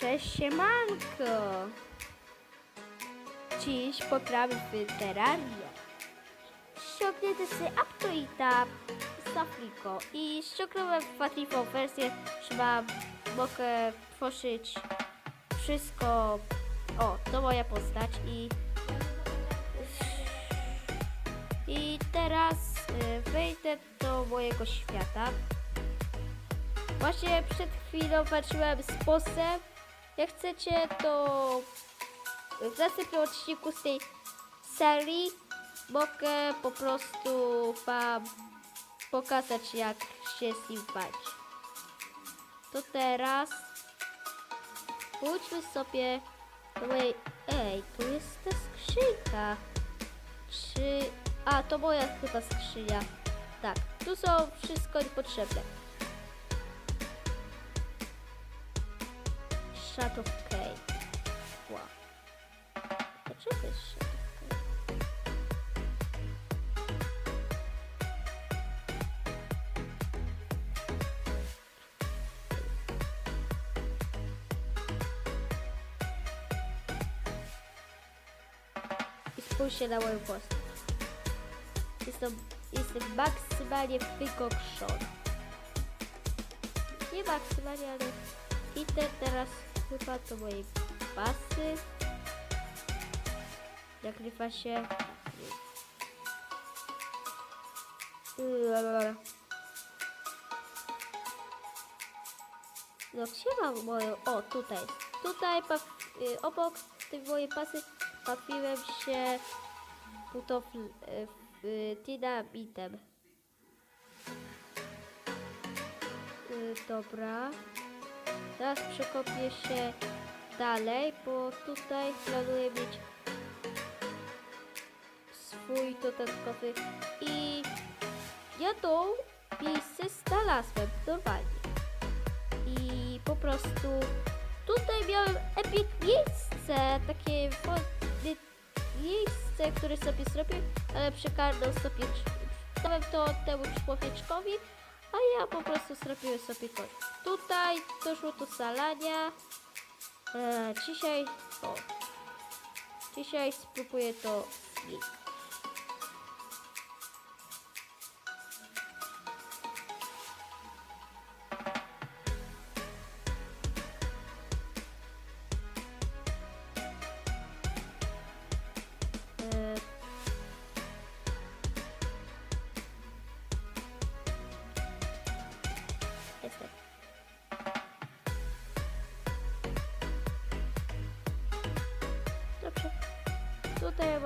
Cześć, siemanko! Dziś poprawy w terrarię. Ściągnięty z Aptoita z Afriko i ściągnąłem łatwą wersję, trzeba mogę tworzyć wszystko. O, to moja postać i i teraz y, wejdę do mojego świata. Właśnie przed chwilą patrzyłem sposób. Jak chcecie, to w następnym odcinku z tej serii mogę po prostu wam pokazać, jak się z. To teraz pójdźmy sobie mojej... Ej, tu jest ta skrzynka. Czy... A, to moja chyba skrzynia. Tak, tu są wszystko niepotrzebne. Shadow Cave. Wow. Dlaczego jest Shadow Cave? I spójrzcie na moją postać. Jestem, jestem maksymalnie wygokszony. Nie maksymalnie, ale idę teraz chyba do mojej pasy. Nagrywa się. No gdzie mam moją? O, tutaj. Tutaj pa, y, obok tej mojej pasy bawiłem się butów y, y, dynamitem. Dobra. Teraz przekopię się dalej, bo tutaj planuję mieć swój dodatkowy i ja to miejsce znalazłem normalnie. I po prostu tutaj miałem epic miejsce, takie miejsce, które sobie zrobię, ale przekarnął sobie, dałem to temu człowieczkowi, a ja po prostu zrobiłem sobie to. Tutaj doszło do salania. E, dzisiaj, o, dzisiaj spróbuję to zjeść.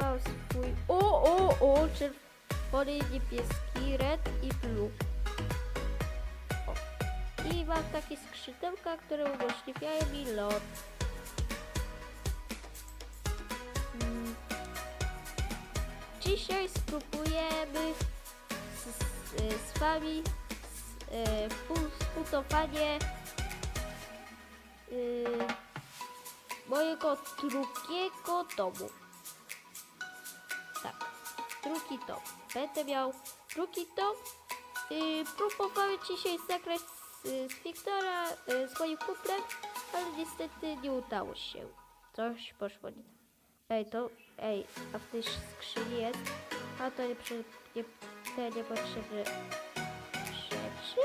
Mam swój. O, o, o! Czerwony, niebieski, red i blue. O. I mam takie skrzydełka, które umożliwiają mi lot. Mm. Dzisiaj spróbujemy z, z, z wami e, pu- zbudowanie y, mojego drugiego domu. Drugi dom. Będę miał drugi dom. Y, próbowałem dzisiaj zagrać z, z Wiktora, y, z moim kumplem, ale niestety nie udało się. Coś poszło nie tak. Ej, to, ej, a w tej skrzyni jest, a to nie, nie te niepotrzebne rzeczy?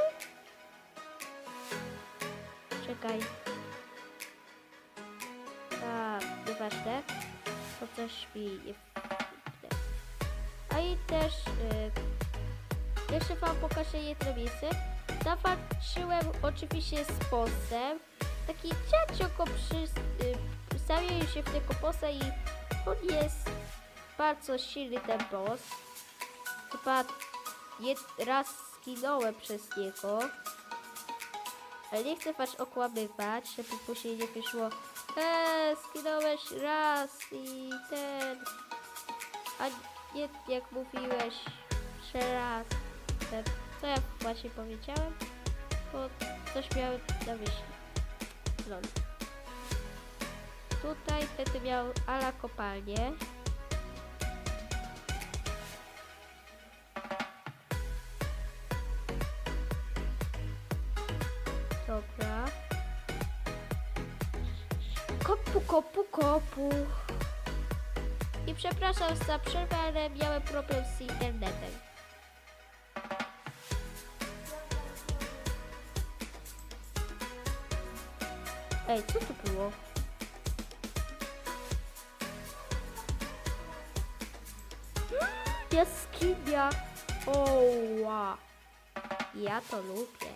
Czekaj. A, nieważne. To coś mi nie i też y, jeszcze wam pokażę jedno miejsce. Zawarczyłem oczywiście z bossem. Taki dziadzioko przy, y, się w tego bossa i on jest bardzo silny ten boss. Chyba raz skinąłem przez niego. Ale nie chcę was okłamywać, żeby później nie wyszło Eee, skinąłeś raz i ten... Nie jak mówiłeś, że raz. Ten, co ja właśnie powiedziałem? Bo coś miałem na myśli. Lol. Tutaj będę miał ala kopalnię. Dobra. Puko, puko, I przepraszam za przerwę, ale miałem problem z internetem. Ej, co to było? Jaskinia! Oła! Ja to lubię.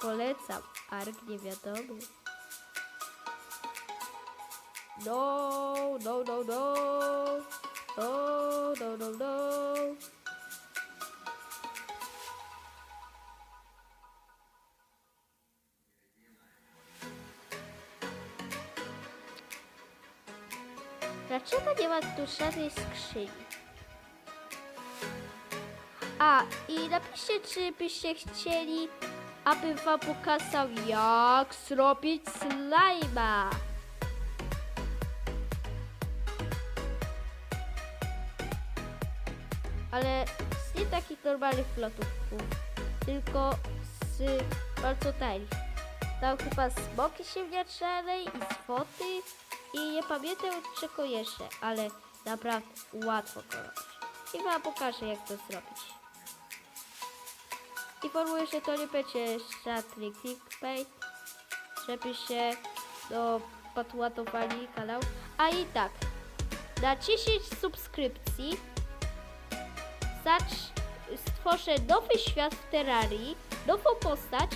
Polecam. Ark niewiadomy. No, no, no, no. No, no, no, no. Dlaczego nie ma tu żadnej skrzyni? A, i napiszcie, czy byście chcieli, abym wam pokazał, jak zrobić slajma. Ale z nie takich normalnych flotówków, tylko z bardzo tanich. Tam chyba smoki ziemniaczanej i z foty i nie pamiętam czego jeszcze, ale naprawdę łatwo to robić. I wam pokażę jak to zrobić. Informuję, że to nie będzie żadny clickbait, żebyście no, podładowali kanał. A i tak, na 10 subskrypcji zacz, stworzę nowy świat w Terrarii, nową postać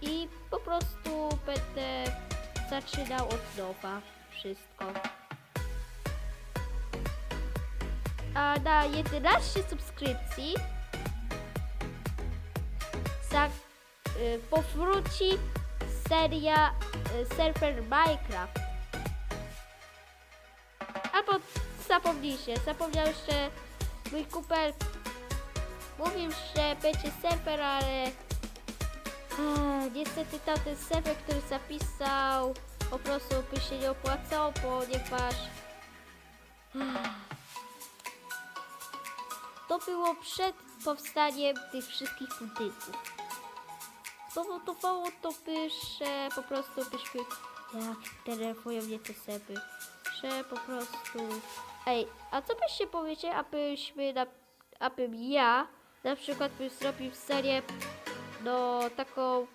i po prostu będę zaczynał od nowa wszystko. A na 11 subskrypcji za, y, powróci seria y, Surfer Minecraft. Albo zapomnijcie, zapomniał, że mój kupel mówił, że będzie serwer, ale Ech, niestety tamten serwer, który zapisał po prostu by się nie opłacał, ponieważ Ech, to było przed powstaniem tych wszystkich budynków. Spowodowało to by, że po prostu byśmy jak denerwują mnie te seby, że po prostu ej, a co byście powiedzieli, abyśmy na, abym ja na przykład bym zrobił serię no taką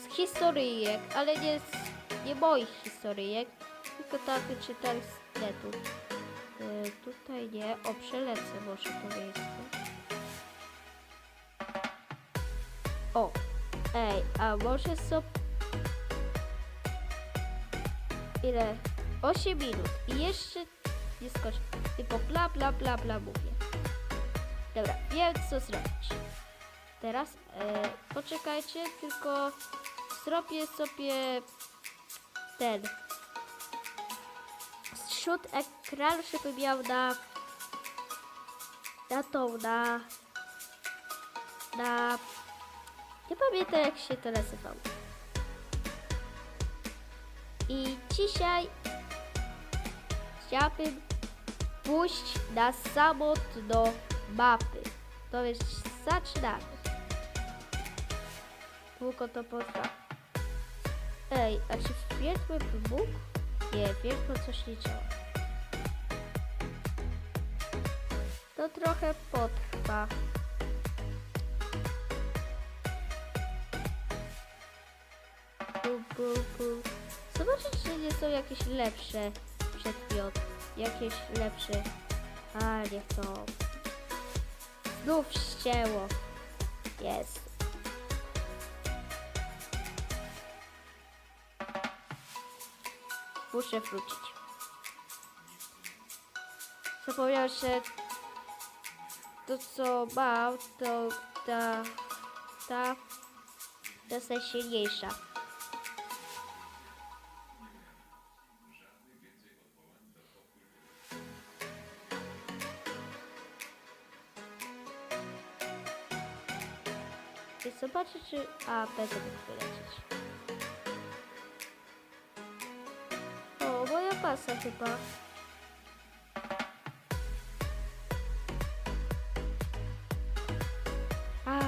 z historyjek, ale nie z, nie moich historyjek, tylko takie czytałem z netu. E, tutaj nie, o przelecę może to miejsce. O, ej, a może sobie... Ile? 8 minut i jeszcze nie skończę. Tylko bla bla bla bla mówię. Dobra, wiem co zrobić. Teraz e, poczekajcie, tylko zrobię sobie ten zrzut ekranu, żeby miał na na tą, na na nie pamiętam jak się to nazywało. I dzisiaj chciałabym pójść na samotną mapy. To jest zaczynamy. Długo to potrwa. Ej, a czy wiertły mógł? Nie, wiertło coś nie. To trochę potrwa. Bu, bu, bu. Zobaczyć, czy nie są jakieś lepsze przedmioty. Jakieś lepsze. A, niech to. Znów ścięło. Jest. Muszę wrócić. Zapomniałem, że to co mam, to ta, ta, ta jest najsilniejsza. Czy... A, będę mógł wylecieć. O, moja pasa chyba. A.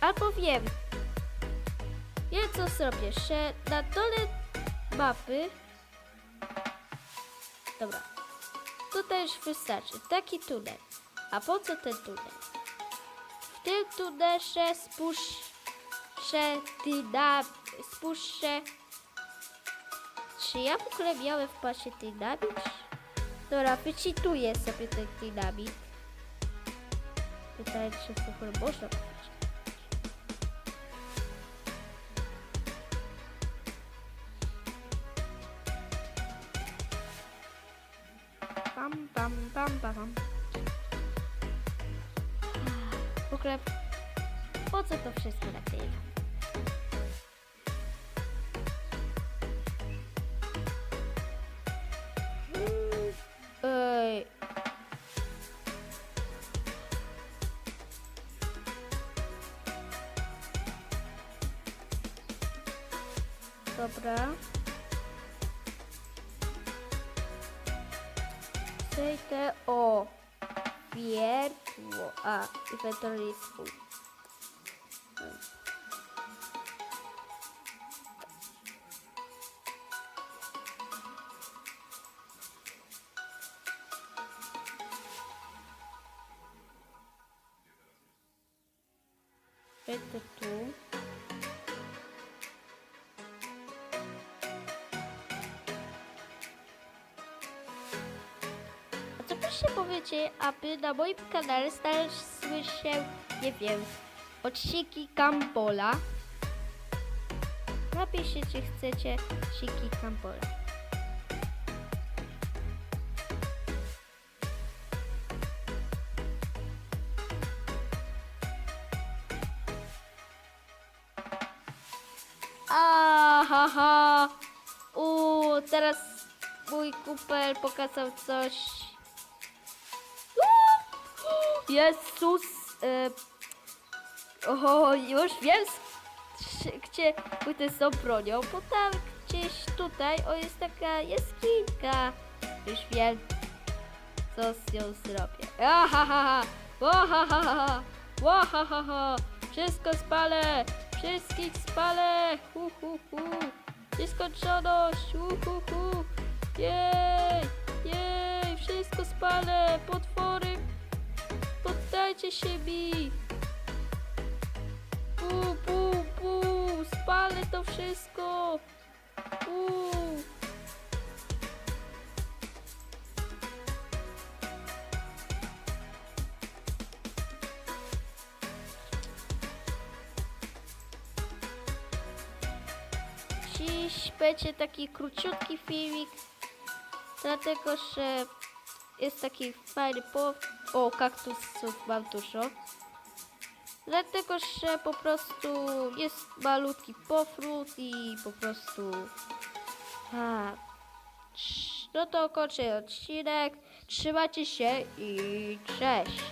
Albo wiem. Więc co zrobię? Że na dole mapy... Dobra. Tutaj już wystarczy. Taki tunel. A po co ten tunel? W tym tunelze spuszczę dynamit. Spuszczę... Czy ja w ogóle miałem w pasie dynamit? Dobra, wyczytuję sobie ten dynamit. Pytanie, czy w ogóle można. Pam, pam, pam, pam, ogóle, po co to wszystko nagrywam? Mm, Ej. Dobra. Przejdę o wiertło. A, inwentory jest full. Hmm. Przejdę tu. Co proszę powiecie, aby na moim kanale znalazły się, nie wiem, odcinki Kambola? Napiszcie, czy chcecie odcinki Kambola. Aha, Uuu, teraz mój kupel pokazał coś. Jezus! E, o, już wiem, gdzie z tą bronią, bo tam gdzieś tutaj, o, jest taka jaskinka. Już wiem, co z nią zrobię. Ahaha! Wahahaha! Wahahaha! Wszystko spalę! Wszystkich spalę! Hu, hu, hu! Nieskończoność! Hu, hu, hu! Jej! Jej! Wszystko spalę! Potwory! Poddajcie się mi! Pu, pu, pu! Spalę to wszystko! Pu! Dziś będzie taki króciutki filmik, dlatego że jest taki fajny po... O, kaktusów mam dużo. Dlatego, że po prostu jest malutki pofrut i po prostu... A, no to kończę odcinek. Trzymajcie się i cześć.